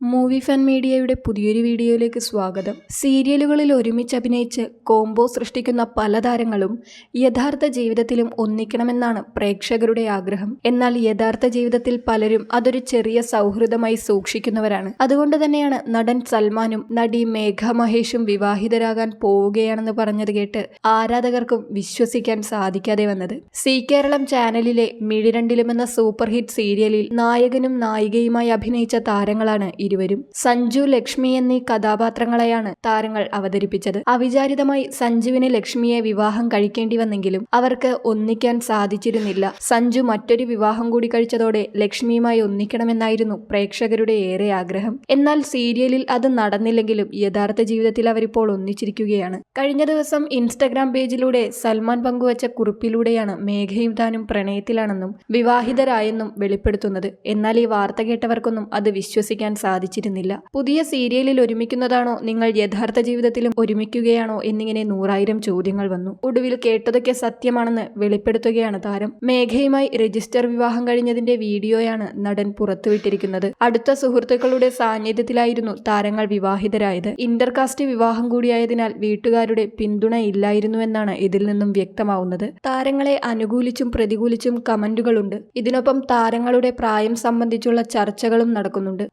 Movie fan മീഡിയയുടെ പുതിയൊരു വീഡിയോയിലേക്ക് സ്വാഗതം. സീരിയലുകളിൽ ഒരുമിച്ച് അഭിനയിച്ച് കോംബോ സൃഷ്ടിക്കുന്ന പല താരങ്ങളും യഥാർത്ഥ ജീവിതത്തിലും ഒന്നിക്കണമെന്നാണ് പ്രേക്ഷകരുടെ ആഗ്രഹം. എന്നാൽ യഥാർത്ഥ ജീവിതത്തിൽ പലരും അതൊരു ചെറിയ സൗഹൃദമായി സൂക്ഷിക്കുന്നവരാണ്. അതുകൊണ്ട് തന്നെയാണ് നടൻ സൽമാനും നടി മേഘ മഹേഷും വിവാഹിതരാകാൻ പോവുകയാണെന്ന് പറഞ്ഞത് കേട്ട് ആരാധകർക്കും വിശ്വസിക്കാൻ സാധിക്കാതെ വന്നത്. സി കേരളം ചാനലിലെ മിഴിരണ്ടിലും എന്ന സൂപ്പർ ഹിറ്റ് സീരിയലിൽ നായകനും നായികയുമായി അഭിനയിച്ച താരങ്ങളാണ് ഇരുവരും സഞ്ജു ലക്ഷ്മി എന്നീ കഥാപാത്രങ്ങളെയാണ് താരങ്ങൾ അവതരിപ്പിച്ചത്. അവിചാരിതമായി സഞ്ജുവിന് ലക്ഷ്മിയെ വിവാഹം കഴിക്കേണ്ടി വന്നെങ്കിലും അവർക്ക് ഒന്നിക്കാൻ സാധിച്ചിരുന്നില്ല. സഞ്ജു മറ്റൊരു വിവാഹം കൂടി കഴിച്ചതോടെ ലക്ഷ്മിയുമായി ഒന്നിക്കണമെന്നായിരുന്നു പ്രേക്ഷകരുടെ ഏറെ ആഗ്രഹം. എന്നാൽ സീരിയലിൽ അത് നടന്നില്ലെങ്കിലും യഥാർത്ഥ ജീവിതത്തിൽ അവരിപ്പോൾ ഒന്നിച്ചിരിക്കുകയാണ്. കഴിഞ്ഞ ദിവസം ഇൻസ്റ്റഗ്രാം പേജിലൂടെ സൽമാൻ പങ്കുവച്ച കുറിപ്പിലൂടെയാണ് മേഘയും താനും പ്രണയത്തിലാണെന്നും വിവാഹിതരായെന്നും വെളിപ്പെടുത്തുന്നത്. എന്നാൽ ഈ വാർത്ത കേട്ടവർക്കൊന്നും അത് വിശ്വസിക്കാൻ സാധിച്ചിരുന്നില്ല. പുതിയ സീരിയലിൽ ഒരുമിക്കുന്നതാണോ നിങ്ങൾ യഥാർത്ഥ ജീവിതത്തിലും ഒരുമിക്കുകയാണോ എന്നിങ്ങനെ നൂറായിരം ചോദ്യങ്ങൾ വന്നു. ഒടുവിൽ കേട്ടതൊക്കെ സത്യമാണെന്ന് വെളിപ്പെടുത്തുകയാണ് താരം. മേഘയുമായി രജിസ്റ്റർ വിവാഹം കഴിഞ്ഞതിന്റെ വീഡിയോയാണ് നടൻ പുറത്തുവിട്ടിരിക്കുന്നത്. അടുത്ത സുഹൃത്തുക്കളുടെ സാന്നിധ്യത്തിലായിരുന്നു താരങ്ങൾ വിവാഹിതരായത്. ഇന്റർകാസ്റ്റ് വിവാഹം കൂടിയായതിനാൽ വീട്ടുകാരുടെ പിന്തുണ ഇല്ലായിരുന്നുവെന്നാണ് ഇതിൽ നിന്നും വ്യക്തമാവുന്നത്. താരങ്ങളെ അനുകൂലിച്ചും പ്രതികൂലിച്ചും കമന്റുകളുണ്ട്. ഇതിനൊപ്പം താരങ്ങളുടെ പ്രായം സംബന്ധിച്ചുള്ള ചർച്ചകളും നടക്കുന്നുണ്ട്.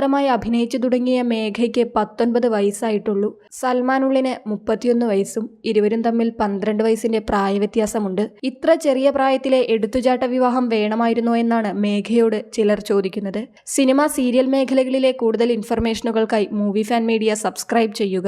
ബാലതാരമായി അഭിനയിച്ചു തുടങ്ങിയ മേഘയ്ക്ക് പത്തൊൻപത് വയസ്സായിട്ടുള്ളൂ. സൽമാനുള്ളിന് മുപ്പത്തിയൊന്ന് വയസ്സും ഇരുവരും തമ്മിൽ പന്ത്രണ്ട് വയസ്സിന്റെ പ്രായവ്യത്യാസമുണ്ട്. ഇത്ര ചെറിയ പ്രായത്തിലെ എടുത്തുചാട്ട വിവാഹം വേണമായിരുന്നോ എന്നാണ് മേഘയോട് ചിലർ ചോദിക്കുന്നത്. സിനിമ സീരിയൽ മേഖലകളിലെ കൂടുതൽ ഇൻഫർമേഷനുകൾക്കായി മൂവി ഫാൻ മീഡിയ സബ്സ്ക്രൈബ് ചെയ്യുക.